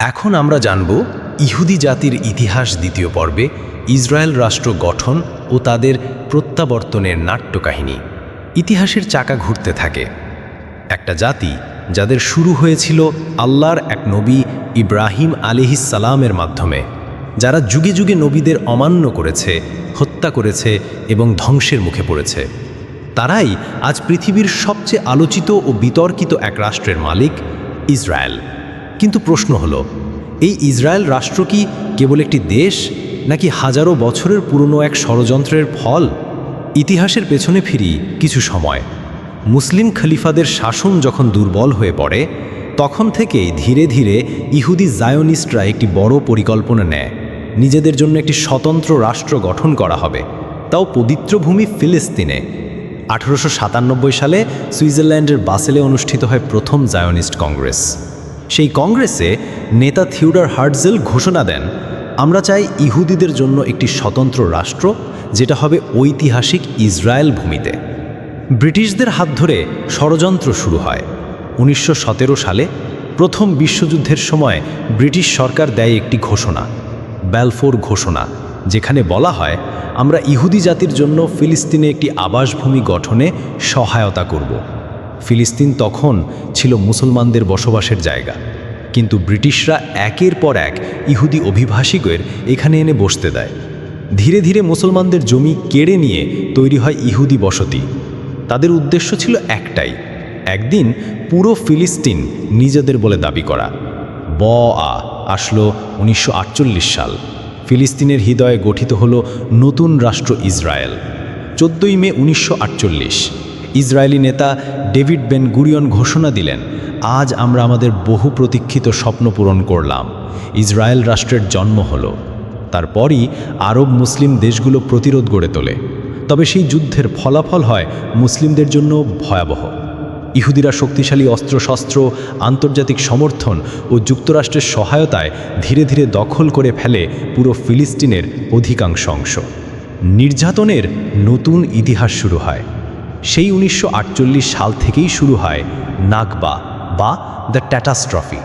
এখন আমরা জানব ইহুদি জাতির ইতিহাস দ্বিতীয় পর্বে, ইসরায়েল রাষ্ট্র গঠন ও তাদের প্রত্যাবর্তনের নাট্যকাহিনী। ইতিহাসের চাকা ঘুরতে থাকে। একটা জাতি যাদের শুরু হয়েছিল আল্লাহর এক নবী ইব্রাহিম সালামের মাধ্যমে, যারা যুগে যুগে নবীদের অমান্য করেছে, হত্যা করেছে এবং ধ্বংসের মুখে পড়েছে। তারাই আজ পৃথিবীর সবচেয়ে আলোচিত ও বিতর্কিত এক রাষ্ট্রের মালিক, ইসরায়েল। কিন্তু প্রশ্ন হলো, এই ইসরায়েল রাষ্ট্র কি কেবল একটি দেশ, নাকি হাজারো বছরের পুরনো এক ষড়যন্ত্রের ফল? ইতিহাসের পেছনে ফিরি কিছু সময়। মুসলিম খলিফাদের শাসন যখন দুর্বল হয়ে পড়ে, তখন থেকেই ধীরে ধীরে ইহুদি জায়োনিস্টরা একটি বড় পরিকল্পনা নেয়। নিজেদের জন্য একটি স্বতন্ত্র রাষ্ট্র গঠন করা হবে। তাও পবিত্রভূমি ফিলিস্তিনে। আঠারোশো সাতানব্বই সালে সুইজারল্যান্ডের বাসেলে অনুষ্ঠিত হয় প্রথম জায়োনিস্ট কংগ্রেস। সেই কংগ্রেসে নেতা থিউডার হার্টজেল ঘোষণা দেন, আমরা চাই ইহুদিদের জন্য একটি স্বতন্ত্র রাষ্ট্র, যেটা হবে ঐতিহাসিক ইসরায়েল ভূমিতে। ব্রিটিশদের হাত ধরে ষড়যন্ত্র শুরু হয়। উনিশশো সতেরো সালে প্রথম বিশ্বযুদ্ধের সময় ব্রিটিশ সরকার দেয় একটি ঘোষণা, ব্যালফোর ঘোষণা, যেখানে বলা হয়, আমরা ইহুদি জাতির জন্য ফিলিস্তিনে একটি আবাসভূমি গঠনে সহায়তা করব। ফিলিস্তিন তখন ছিল মুসলমানদের বসবাসের জায়গা। কিন্তু ব্রিটিশরা একের পর এক ইহুদি অভিভাষিকের এখানে এনে বসতে দেয়। ধীরে ধীরে মুসলমানদের জমি কেড়ে নিয়ে তৈরি হয় ইহুদি বসতি। তাদের উদ্দেশ্য ছিল একটাই, একদিন পুরো ফিলিস্তিন নিজেদের বলে দাবি করা। ব আ আসলো উনিশশো আটচল্লিশ সাল। ফিলিস্তিনের হৃদয়ে গঠিত হল নতুন রাষ্ট্র ইসরায়েল। চোদ্দই মে উনিশশো আটচল্লিশ। ইসরায়েলি নেতা ডেভিড বেন গুরিয়ন ঘোষণা দিলেন, আজ আমরা আমাদের বহু প্রতীক্ষিত স্বপ্ন পূরণ করলাম। ইসরায়েল রাষ্ট্রের জন্ম হলো। তারপরই আরব মুসলিম দেশগুলো প্রতিরোধ গড়ে তোলে। তবে সেই যুদ্ধের ফলাফল হয় মুসলিমদের জন্য ভয়াবহ। ইহুদিরা শক্তিশালী অস্ত্রশস্ত্র, আন্তর্জাতিক সমর্থন ও যুক্তরাষ্ট্রের সহায়তায় ধীরে ধীরে দখল করে ফেলে পুরো ফিলিস্তিনের অধিকাংশ অংশ। নির্যাতনের নতুন ইতিহাস শুরু হয়। সেই উনিশশো আটচল্লিশ সাল থেকেই শুরু হয় নাগবা বা দ্য ট্যাটাস্ট্রফি,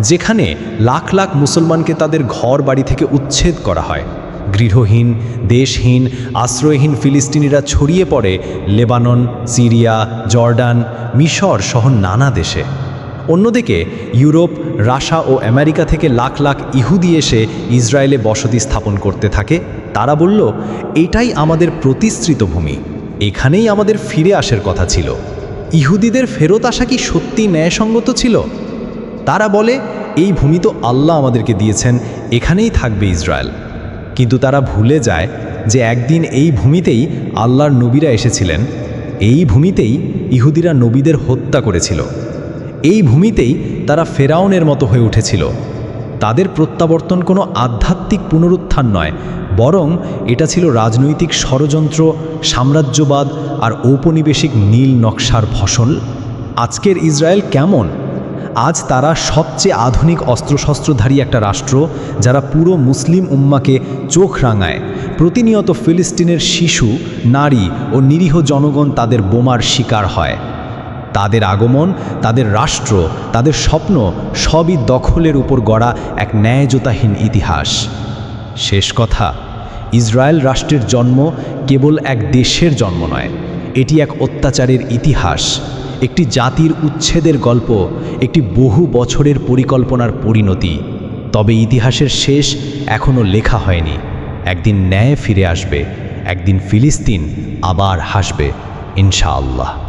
যেখানে লাখ লাখ মুসলমানকে তাদের ঘর বাড়ি থেকে উচ্ছেদ করা হয়। গৃহহীন, দেশহীন, আশ্রয়হীন ফিলিস্তিনিরা ছড়িয়ে পড়ে লেবানন, সিরিয়া, জর্ডান, মিশর সহ নানা দেশে। অন্যদিকে ইউরোপ, রাশা ও আমেরিকা থেকে লাখ লাখ ইহুদি এসে ইসরায়েলে বসতি স্থাপন করতে থাকে। তারা বলল, এটাই আমাদের প্রতিশ্রিত ভূমি। এখানেই আমাদের ফিরে আসার কথা ছিল। ইহুদিদের ফেরত আসা কি সত্যি ন্যায়সঙ্গত ছিল? তারা বলে, এই ভূমি তো আল্লাহ আমাদেরকে দিয়েছেন, এখানেই থাকবে ইসরায়েল। কিন্তু তারা ভুলে যায় যে একদিন এই ভূমিতেই আল্লাহর নবীরা এসেছিলেন। এই ভূমিতেই ইহুদিরা নবীদের হত্যা করেছিল। এই ভূমিতেই তারা ফেরাউনের মতো হয়ে উঠেছিল। তাদের প্রত্যাবর্তন কোনো আধ্যাত্মিক পুনরুত্থান নয় বরং এটা ছিল রাজনৈতিক ষড়যন্ত্র, সাম্রাজ্যবাদ আর ঔপনিবেশিক নীল নকশার ফসল। আজকের ইসরায়েল কেমন? আজ তারা সবচেয়ে আধুনিক অস্ত্রশস্ত্রধারী একটা রাষ্ট্র, যারা পুরো মুসলিম উম্মাকে চোখ রাঙায়। প্রতিনিয়ত ফিলিস্তিনের শিশু, নারী ও নিরীহ জনগণ তাদের বোমার শিকার হয়। তাদের আগমন, তাদের রাষ্ট্র, তাদের স্বপ্ন সবই দখলের উপর গড়া এক ন্যায়যোতাহীন ইতিহাস। শেষ কথা, ইসরায়েল রাষ্ট্রের জন্ম কেবল এক দেশের জন্ম নয়, এটি এক অত্যাচারের ইতিহাস, একটি জাতির উচ্ছেদের গল্প, একটি বহু বছরের পরিকল্পনার পরিণতি। তবে ইতিহাসের শেষ এখনও লেখা হয়নি। একদিন ন্যায় ফিরে আসবে, একদিন ফিলিস্তিন আবার হাসবে, ইনশাআল্লাহ।